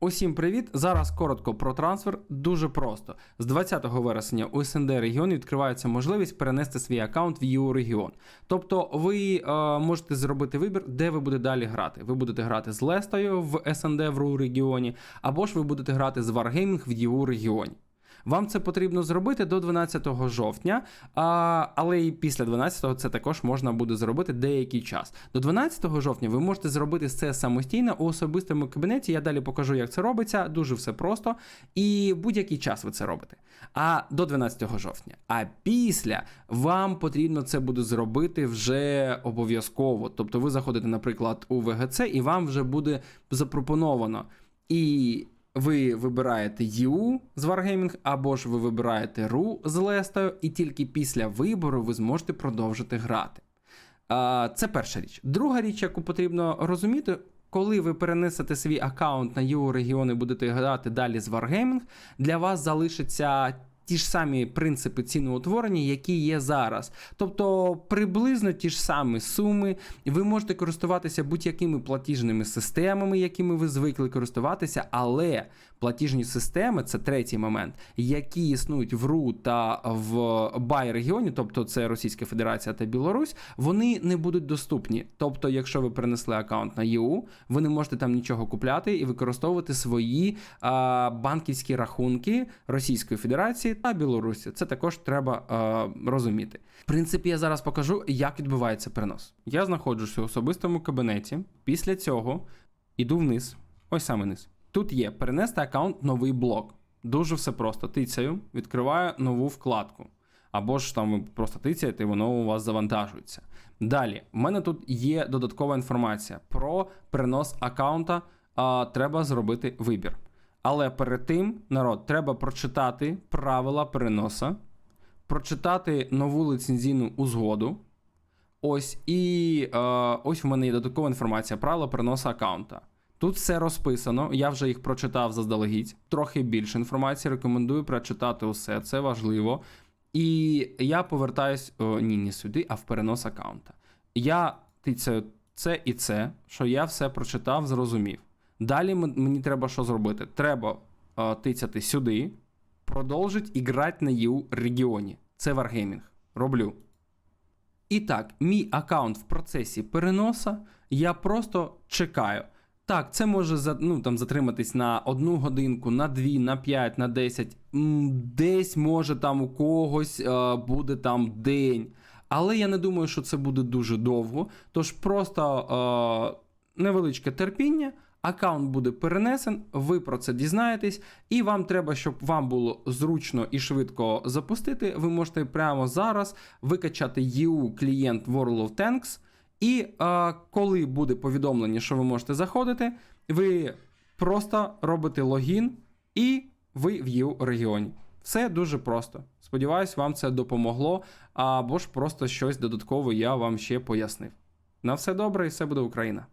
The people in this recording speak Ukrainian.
Усім привіт! Зараз коротко про трансфер. Дуже просто. З 20 вересня у СНД регіоні відкривається можливість перенести свій аккаунт в EU регіон. Тобто ви е, можете зробити вибір, де ви будете далі грати. Ви будете грати з Лестою в СНД в РУ регіоні, або ж ви будете грати з Wargaming в EU регіоні. Вам це потрібно зробити до 12 жовтня, а, але і після 12-го це також можна буде зробити деякий час. До 12 жовтня ви можете зробити це самостійно у особистому кабінеті. Я далі покажу, як це робиться. Дуже все просто. І будь-який час ви це робите. А до 12 жовтня. А після вам потрібно це буде зробити вже обов'язково. Тобто ви заходите, наприклад, у ВГЦ, і вам вже буде запропоновано. І ви вибираєте EU з Wargaming, або ж ви вибираєте RU з Лестою, і тільки після вибору ви зможете продовжити грати. Це перша річ. Друга річ, яку потрібно розуміти, коли ви перенесете свій аккаунт на EU регіон і будете грати далі з Wargaming, для вас залишаться. Ті ж самі принципи ціноутворення, які є зараз. Тобто приблизно ті ж самі суми, ви можете користуватися будь-якими платіжними системами, якими ви звикли користуватися, але платіжні системи це третій момент, які існують в РУ та в Бай регіоні, тобто це Російська Федерація та Білорусь, вони не будуть доступні. Тобто, якщо ви перенесли аккаунт на ЄУ, ви не можете там нічого купляти і використовувати свої а, банківські рахунки Російської Федерації та Білорусі. Це також треба а, розуміти. В принципі, я зараз покажу, як відбувається перенос. Я знаходжуся у особистому кабінеті. Після цього іду вниз. Ось саме низ. Тут є перенести аккаунт новий блок. Дуже все просто. Тицяю, відкриваю нову вкладку. Або ж там ви просто тицяєте, і воно у вас завантажується. Далі, в мене тут є додаткова інформація про перенос аккаунта. Треба зробити вибір. Але перед тим, народ, треба прочитати правила переноса, прочитати нову ліцензійну узгоду. Ось і е, ось в мене є додаткова інформація, правила переносу аккаунта. Тут все розписано, я вже їх прочитав заздалегідь. Трохи більше інформації. Рекомендую прочитати усе, це важливо. І я повертаюсь о, ні, не сюди, а в перенос аккаунта. Я тицяю це і це, що я все прочитав, зрозумів. Далі мені треба що зробити? Треба е, тицяти сюди, продовжить іграти на EU регіоні. Це Wargaming. Роблю. І так, мій аккаунт в процесі переноса, я просто чекаю. Так, це може ну, там, затриматись на одну годинку, на дві, на п'ять, на десять. Десь може там у когось е, буде там день. Але я не думаю, що це буде дуже довго. Тож просто е, невеличке терпіння, аккаунт буде перенесен, ви про це дізнаєтесь, і вам треба, щоб вам було зручно і швидко запустити. Ви можете прямо зараз викачати EU клієнт World of Tanks. І е, коли буде повідомлення, що ви можете заходити, ви просто робите логін, і ви в EU регіоні. Все дуже просто. Сподіваюсь, вам це допомогло, або ж просто щось додаткове я вам ще пояснив. На все добре і все буде Україна!